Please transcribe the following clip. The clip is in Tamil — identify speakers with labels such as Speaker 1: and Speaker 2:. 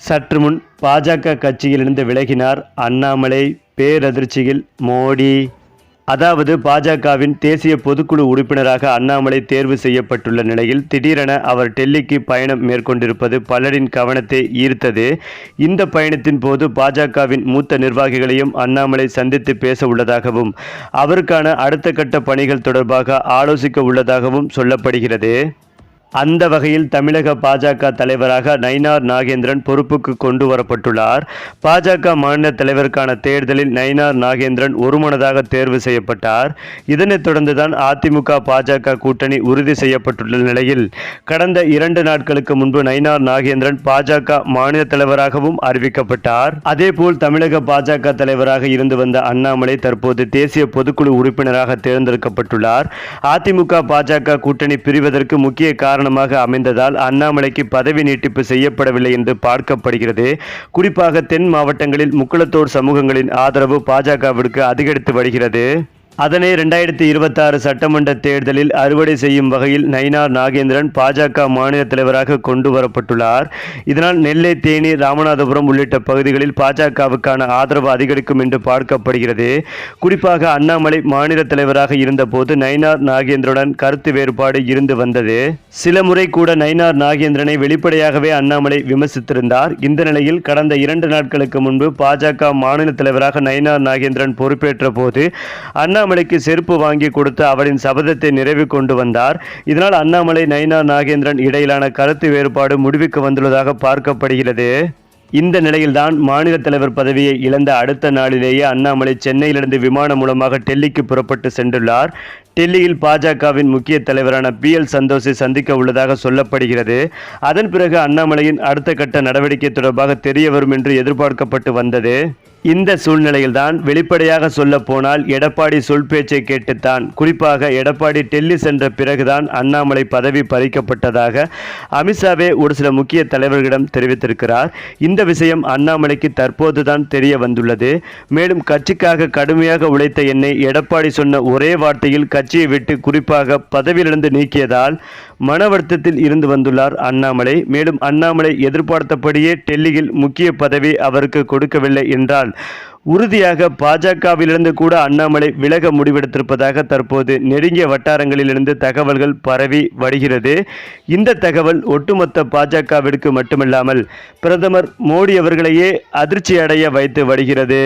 Speaker 1: சற்று முன் பாஜக கட்சியிலிருந்து விலகினார் அண்ணாமலை. பேரதிர்ச்சியில் மோடி. அதாவது பாஜகவின் தேசிய பொதுக்குழு உறுப்பினராக அண்ணாமலை தேர்வு செய்யப்பட்டுள்ள நிலையில் திடீரென அவர் டெல்லிக்கு பயணம் மேற்கொண்டிருப்பது பலரின் கவனத்தை ஈர்த்தது. இந்த பயணத்தின் போது பாஜகவின் மூத்த நிர்வாகிகளையும் அண்ணாமலை சந்தித்து பேச உள்ளதாகவும் அவருக்கான அடுத்த கட்ட பணிகள் தொடர்பாக ஆலோசிக்க உள்ளதாகவும் சொல்லப்படுகிறது. அந்த வகையில் தமிழக பாஜக தலைவராக நயினார் நாகேந்திரன் பொறுப்புக்கு கொண்டு வரப்பட்டுள்ளார். பாஜக மாநில தலைவருக்கான தேர்தலில் நயினார் நாகேந்திரன் ஒருமனதாக தேர்வு செய்யப்பட்டார். இதனைத் தொடர்ந்துதான் அதிமுக பாஜக கூட்டணி உறுதி செய்யப்பட்டுள்ள நிலையில் கடந்த இரண்டு நாட்களுக்கு முன்பு நயினார் நாகேந்திரன் பாஜக மாநில தலைவராகவும் அறிவிக்கப்பட்டார். அதேபோல் தமிழக பாஜக தலைவராக இருந்து வந்த அண்ணாமலை தற்போது தேசிய பொதுக்குழு உறுப்பினராக தேர்ந்தெடுக்கப்பட்டுள்ளார். அதிமுக பாஜக கூட்டணி பிரிவதற்கு முக்கிய காரணம் காரணமாக அமைந்ததால் அண்ணாமலைக்கு பதவி நீட்டிப்பு செய்யப்படவில்லை என்று பார்க்கப்படுகிறது. குறிப்பாக தென் மாவட்டங்களில் முக்குளத்தோர் சமூகங்களின் ஆதரவு பாஜகவிற்கு அதிகரித்து வருகிறது. அதனை ரெண்டாயிரத்தி இருபத்தாறு சட்டமன்ற தேர்தலில் அறுவடை செய்யும் வகையில் நயினார் நாகேந்திரன் பாஜக மாநில தலைவராக கொண்டு வரப்பட்டுள்ளார். இதனால் நெல்லை தேனி ராமநாதபுரம் உள்ளிட்ட பகுதிகளில் பாஜகவுக்கான ஆதரவு அதிகரிக்கும் என்று பார்க்கப்படுகிறது. குறிப்பாக அண்ணாமலை மாநில தலைவராக இருந்தபோது நயினார் நாகேந்திரனுடன் கருத்து வேறுபாடு இருந்து வந்தது. சில முறை கூட நயினார் நாகேந்திரனை வெளிப்படையாகவே அண்ணாமலை விமர்சித்திருந்தார். இந்த நிலையில் கடந்த இரண்டு நாட்களுக்கு முன்பு பாஜக மாநில தலைவராக நயினார் நாகேந்திரன் பொறுப்பேற்ற போது அண்ணாமலைக்கு செருப்பு வாங்கி கொடுத்து அவரின் சபதத்தை நிறைவு கொண்டு வந்தார். இதனால் அண்ணாமலை நயினா நாகேந்திரன் இடையிலான கருத்து வேறுபாடு முடிவுக்கு வந்துள்ளதாக பார்க்கப்படுகிறது. இந்த நிலையில்தான் மாநில தலைவர் பதவியை இழந்த அடுத்த நாளிலேயே அண்ணாமலை சென்னையிலிருந்து விமானம் மூலமாக டெல்லிக்கு புறப்பட்டு சென்றுள்ளார். டெல்லியில் பாஜகவின் முக்கிய தலைவரான பி எல் சந்தோஷை சந்திக்க உள்ளதாக சொல்லப்படுகிறது. அதன் பிறகு அண்ணாமலையின் அடுத்த கட்ட நடவடிக்கை தொடர்பாக தெரிய வரும் என்று எதிர்பார்க்கப்பட்டு வந்தது. இந்த சூழ்நிலையில்தான் வெளிப்படையாக சொல்ல போனால் எடப்பாடி சொல் பேச்சை கேட்டுத்தான். குறிப்பாக எடப்பாடி டெல்லி சென்ற பிறகுதான் அண்ணாமலை பதவி பறிக்கப்பட்டதாக அமித்ஷாவே ஒரு சில முக்கிய தலைவர்களிடம் தெரிவித்திருக்கிறார். இந்த விஷயம் அண்ணாமலைக்கு தற்போதுதான் தெரிய வந்துள்ளது. மேலும் கட்சிக்காக கடுமையாக உழைத்த என்னை எடப்பாடி சொன்ன ஒரே வார்த்தையில் கட்சியை விட்டு குறிப்பாக பதவியிலிருந்து நீக்கியதால் மன வருத்தத்தில் இருந்து வந்துள்ளார் அண்ணாமலை. மேலும் அண்ணாமலை எதிர்பார்த்தபடியே டெல்லியில் முக்கிய பதவி அவருக்கு கொடுக்கவில்லை என்றால் உறுதியாக பாஜகவிலிருந்து கூட அண்ணாமலை விலக முடிவெடுத்திருப்பதாக தற்போது நெருங்கிய வட்டாரங்களிலிருந்து தகவல்கள் பரவி வருகிறது. இந்த தகவல் ஒட்டுமொத்த பாஜகவிற்கு மட்டுமில்லாமல் பிரதமர் மோடி அவர்களையே அதிர்ச்சி அடைய வைத்து வருகிறது.